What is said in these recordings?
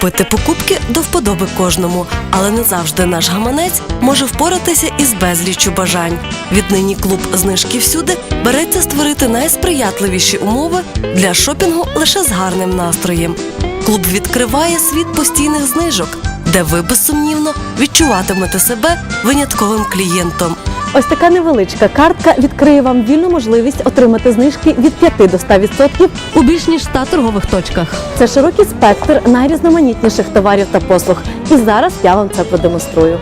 Пити покупки до вподоби кожному, але не завжди наш гаманець може впоратися із безліччю бажань. Віднині клуб знижки всюди береться створити найсприятливіші умови для шопінгу лише з гарним настроєм. Клуб відкриває світ постійних знижок, де ви безсумнівно відчуватимете себе винятковим клієнтом. Ось така невеличка картка відкриє вам вільну можливість отримати знижки від 5 до 100% у більш ніж 100 торгових точках. Це широкий спектр найрізноманітніших товарів та послуг. І зараз я вам це продемонструю.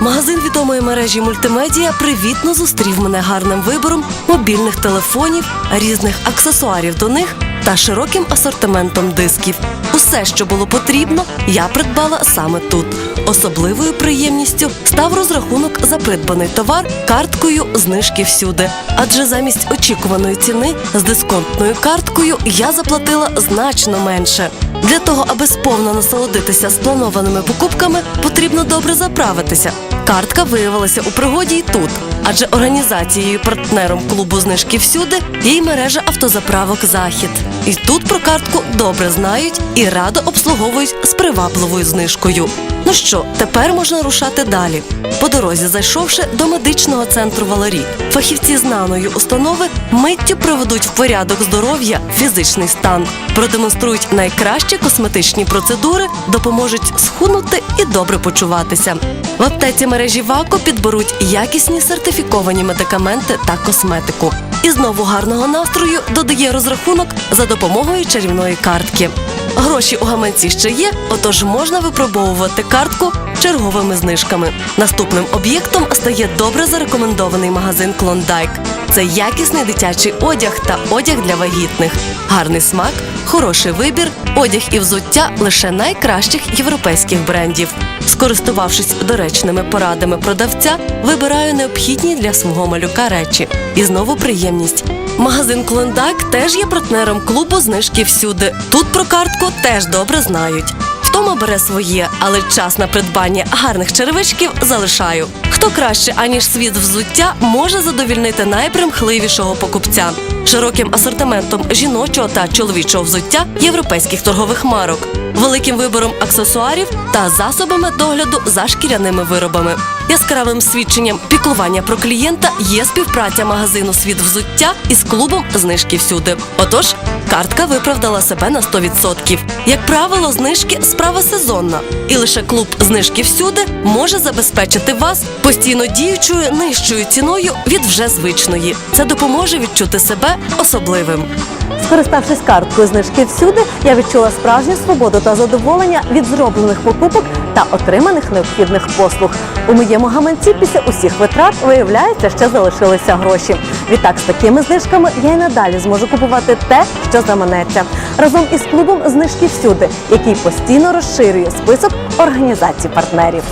Магазин відомої мережі мультимедіа привітно зустрів мене гарним вибором мобільних телефонів, різних аксесуарів до них та широким асортиментом дисків. Усе, що було потрібно, я придбала саме тут. Особливою приємністю став розрахунок за придбаний товар карткою знижки всюди. Адже замість очікуваної ціни з дисконтною карткою я заплатила значно менше. Для того, аби сповна насолодитися спланованими покупками, потрібно добре заправитися. Картка виявилася у пригоді й тут, адже організацією партнером клубу знижки всюди є й мережа автозаправок Захід. І тут про картку добре знають і радо обслуговують з привабливою знижкою. Ну що, тепер можна рушати далі. По дорозі зайшовши до медичного центру Валерій, фахівці знаної установи миттю приведуть в порядок здоров'я, фізичний стан, продемонструють найкращі косметичні процедури, допоможуть схуднути і добре почуватися. В аптеці мережі ВАКО підберуть якісні сертифіковані медикаменти та косметику. І знову гарного настрою додає розрахунок за допомогою чарівної картки. Гроші у гаманці ще є, отож можна випробовувати картку черговими знижками. Наступним об'єктом стає добре зарекомендований магазин Клондайк. Це якісний дитячий одяг та одяг для вагітних, гарний смак, хороший вибір, одяг і взуття лише найкращих європейських брендів. Скористувавшись доречними порадами продавця, вибираю необхідні для свого малюка речі. І знову приємність. Магазин Клондайк теж є партнером клубу знижки всюди. Тут про картку теж добре знають. Втома бере своє, але час на придбання гарних черевичків залишаю. Хто краще, аніж світ взуття, може задовільнити найпримхливішого покупця широким асортиментом жіночого та чоловічого взуття європейських торгових марок, великим вибором аксесуарів та засобами догляду за шкіряними виробами. Яскравим свідченням піклування про клієнта є співпраця магазину Світ взуття із клубом знижки всюди. Отож, картка виправдала себе на 100%. Як правило, знижки справа сезонна, і лише клуб знижки всюди може забезпечити вас постійно діючою нижчою ціною від вже звичної. Це допоможе відчути себе особливим. Скориставшись карткою знижки всюди, я відчула справжню свободу та задоволення від зроблених покупок та отриманих необхідних послуг. У моєму гаманці після усіх витрат виявляється, ще залишилися гроші. Відтак, з такими знижками я й надалі зможу купувати те, що заманеться. Разом із клубом знижки всюди, який постійно розширює список організацій партнерів.